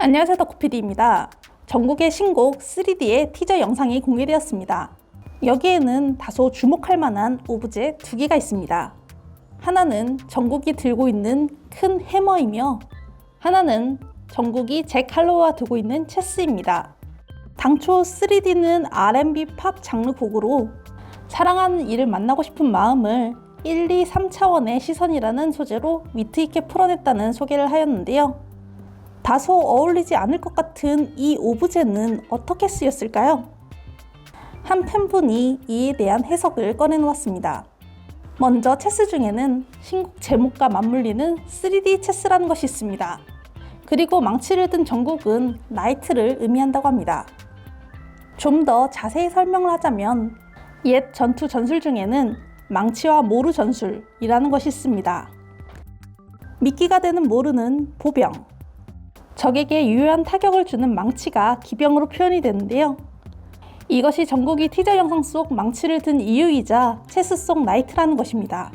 안녕하세요 덕후PD입니다. 전국의 신곡 3D의 티저 영상이 공개되었습니다. 여기에는 다소 주목할 만한 오브제 두 개가 있습니다. 하나는 정국이 들고 있는 큰 해머이며 하나는 정국이 잭 할로우와 두고 있는 체스입니다. 당초 3D는 R&B 팝 장르 곡으로 사랑하는 이를 만나고 싶은 마음을 1, 2, 3차원의 시선이라는 소재로 위트 있게 풀어냈다는 소개를 하였는데요. 다소 어울리지 않을 것 같은 이 오브제는 어떻게 쓰였을까요? 한 팬분이 이에 대한 해석을 꺼내놓았습니다. 먼저 체스 중에는 신곡 제목과 맞물리는 3D 체스라는 것이 있습니다. 그리고 망치를 든 정국은 나이트를 의미한다고 합니다. 좀 더 자세히 설명을 하자면 옛 전투 전술 중에는 망치와 모루 전술이라는 것이 있습니다. 미끼가 되는 모루는 보병, 적에게 유효한 타격을 주는 망치가 기병으로 표현이 되는데요. 이것이 전국이 티저 영상 속 망치를 든 이유이자 체스 속 나이트라는 것입니다.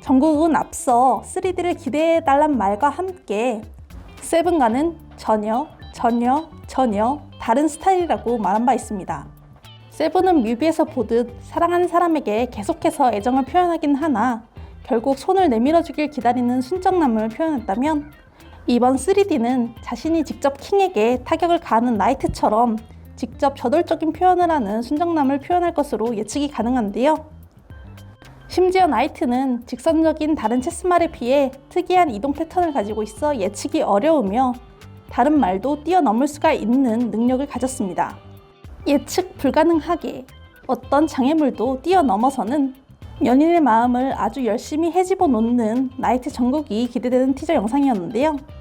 전국은 앞서 3D를 기대해 달란 말과 함께 세븐과는 전혀, 전혀, 전혀 다른 스타일이라고 말한 바 있습니다. 세븐은 뮤비에서 보듯 사랑하는 사람에게 계속해서 애정을 표현하긴 하나 결국 손을 내밀어주길 기다리는 순정남을 표현했다면 이번 3D는 자신이 직접 킹에게 타격을 가하는 나이트처럼 직접 저돌적인 표현을 하는 순정남을 표현할 것으로 예측이 가능한데요. 심지어 나이트는 직선적인 다른 체스말에 비해 특이한 이동 패턴을 가지고 있어 예측이 어려우며 다른 말도 뛰어넘을 수가 있는 능력을 가졌습니다. 예측 불가능하게 어떤 장애물도 뛰어넘어서는 연인의 마음을 아주 열심히 헤집어 놓는 나이트 전국이 기대되는 티저 영상이었는데요.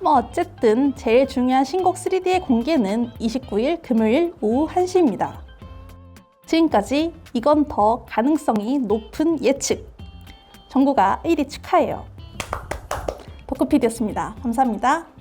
뭐 어쨌든 제일 중요한 신곡 3D의 공개는 29일 금요일 오후 1시입니다. 지금까지 이건 더 가능성이 높은 예측. 정구가 1위 축하해요. 덕후PD였습니다. 감사합니다.